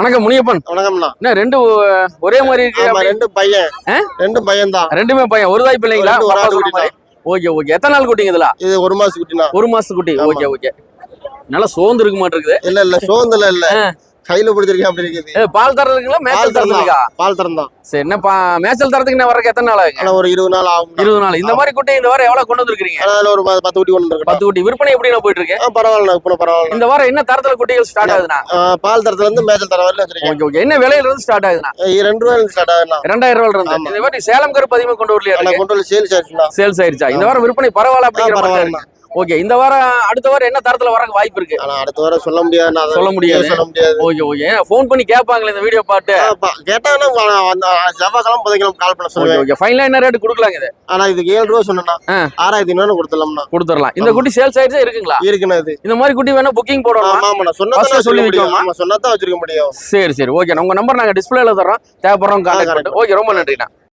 வணக்கம் முனியப்பன். வணக்கம்ண்ணா. என்ன ரெண்டு ஒரே மாதிரி இருக்கு? ரெண்டு பையன்? ரெண்டு பையன் தான் ரெண்டுமே பையன். ஒரு தாய் பிள்ளைங்களா. Okay okay. எத்தனை நாள் குட்டிங்க இதுல? இது ஒரு மாசம் குட்டினா ஒரு மாசத்து குட்டி. Okay okay. நல்லா சோர்ந்து இருக்க மாட்டிருக்குது இல்ல இல்ல சோந்தல இல்ல. கையில பிடிச்சிருக்கேன் அப்படி இருக்குது. ஏ, பால் தரதுக்குங்களா? மேய்ச்சல் பால் தரம் இருக்கா பால் தரம் தான் சரி என்ன பா மேய்ச்சல் தரதுக்கு என்ன வரக்கு எத்தனை நாள் ஒரு இருபது நாள் ஆகும். இருபது நாள். இந்த மாதிரி குட்டி இந்த வாரம் எவ்வளவு கொண்டு வந்திருக்கீங்க அதுல ஒரு பத்து குட்டி ஒன்று இருக்கு பத்து குட்டி. விற்பனை எப்படி போயிட்டு இருக்கு? ஆ பரவாயில்ல இப்போ பரவாயில்ல இந்த வாரம் என்ன தரத்துல குட்டிகள் ஸ்டார்ட் ஆகுதுண்ணா? ஆ, பால் தரத்துல இருந்து மேய்ச்சல் தர வரையில வச்சிருக்கேன். ஓகே என்ன விலையில இருந்து ஸ்டார்ட் இது ரெண்டு ரூபாய் ஸ்டார்ட் ஆகுதுண்ணா. ரெண்டாயிரம் ரூபாயில இருந்து. ஆமா. இந்த மாதிரி சேலம் கருப்பு அதிகமா கொண்டு வரலையா கொண்டு சேல்ஸ் சேல்ஸ் ஆயிருச்சா இந்த வாரம் விற்பனை பரவாயில்ல அப்படிங்கிற மாதிரி ஓகே இந்த வாரம் அடுத்த வாரம் என்ன தரத்துல வரக்கு வாய்ப்பு இருக்கு? ஆனா அடுத்த வாரம் சொல்ல முடியாதுண்ணா அதை சொல்ல முடியாது. சொல்ல முடியாது. Okay okay. ஃபோன் பண்ணி கேட்பாங்களே இந்த வீடியோ பார்த்து ஆ, பா- கேட்டாங்கன்னா செவ்வாய்க்கிழமை புதன்கிழமை கால் பண்ண சொல்லுவேன். ஓகே ஃபைனலா என்ன ரேட் கொடுக்கலாங்க இது? ஆனா இதுக்கு ஏழு ரூபா சொன்னா. ஆறாயிரத்தி ஐநூறு கொடுத்துடலாம்ண்ணா. கொடுத்துடலாம். இந்த ஆமா. குட்டி சேல்ஸ் ஆயிடுச்சா இருக்குங்களா? இருக்குண்ணா இது. இந்த மாதிரி குட்டி வேணா புக்கிங் போடணும்? ஆமாண்ணா. சொன்னா சொல்லி வைக்கணுமா? ஆமா சொன்னா தான் வச்சிருக்க முடியும். சரி சரி. ஓகே உங்க நம்பர் நாங்க டிஸ்பிளேல தரோம் தேவைப்படுறோம் கான்டாக்ட் ஓகே ரொம்ப நன்றிண்ணா.